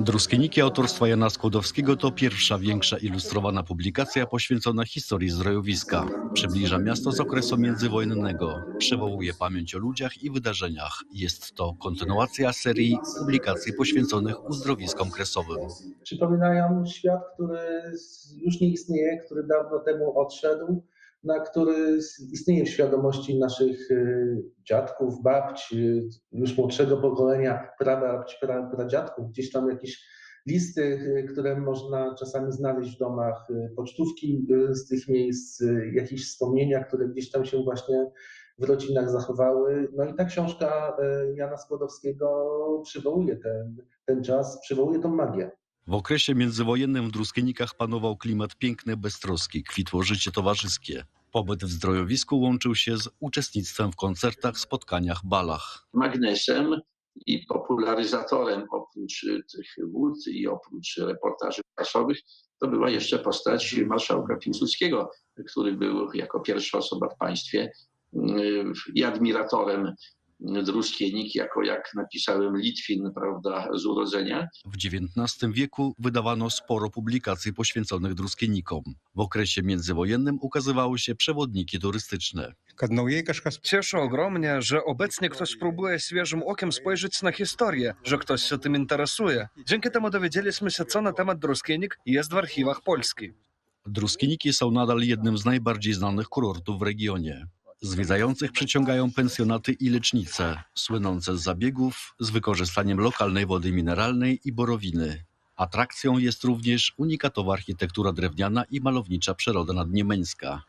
Druskieniki autorstwa Jana Skłodowskiego to pierwsza większa ilustrowana publikacja poświęcona historii zdrojowiska. Przybliża miasto z okresu międzywojennego, przywołuje pamięć o ludziach i wydarzeniach. Jest to kontynuacja serii publikacji poświęconych uzdrowiskom kresowym. Przypominają świat, który już nie istnieje, który dawno temu odszedł, na który istnieje w świadomości naszych y, dziadków, babci, y, już młodszego pokolenia, prababci, pra, pradziadków, gdzieś tam jakieś listy, y, które można czasami znaleźć w domach, pocztówki z tych miejsc, jakieś wspomnienia, które gdzieś tam się właśnie w rodzinach zachowały. No i ta książka Jana Skłodowskiego przywołuje ten, ten czas, przywołuje tą magię. W okresie międzywojennym w Druskienikach panował klimat piękny, beztroski, kwitło życie towarzyskie. Pobyt w zdrojowisku łączył się z uczestnictwem w koncertach, spotkaniach, balach. magnesem i popularyzatorem oprócz tych wód i oprócz reportaży prasowych, to była jeszcze postać marszałka Piłsudskiego, który był jako pierwsza osoba w państwie y, i admiratorem Druskienik, jako jak napisałem Litwin, prawda, z urodzenia. W XIX wieku wydawano sporo publikacji poświęconych Druskienikom. W okresie międzywojennym ukazywały się przewodniki turystyczne. Cieszy ogromnie, że obecnie ktoś próbuje świeżym okiem spojrzeć na historię, że ktoś się tym interesuje. Dzięki temu dowiedzieliśmy się, co na temat Druskienik jest w archiwach Polski. Druskieniki są nadal jednym z najbardziej znanych kurortów w regionie. Zwiedzających przyciągają pensjonaty i lecznice, słynące z zabiegów z wykorzystaniem lokalnej wody mineralnej i borowiny. Atrakcją jest również unikatowa architektura drewniana i malownicza przyroda nadniemeńska.